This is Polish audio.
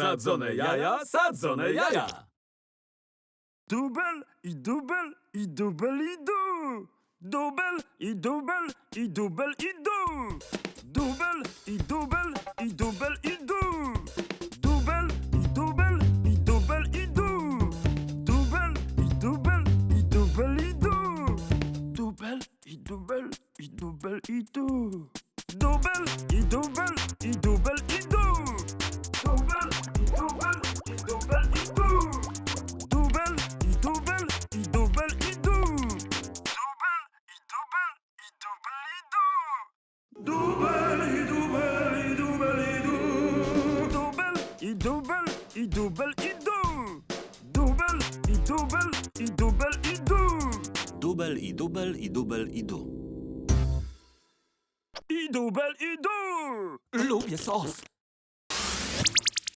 Sadzone jaja, sadzone jaja. Dubel i dubel i dubel i du. Dubel i dubel i dubel i du. Dubel i dubel i dubel i du. Dubel i dubel i dubel i du. Dubel i dubel i dubel i du. Dubel i dubel i dubel i du. Dubel i du. Dubel i dubel i dubel i du. Dubel i dubel i dubel i du. Dubel i dubel i dubel i du. Dubel i dubel i dubel i du. I dubel i du. Lubię sos.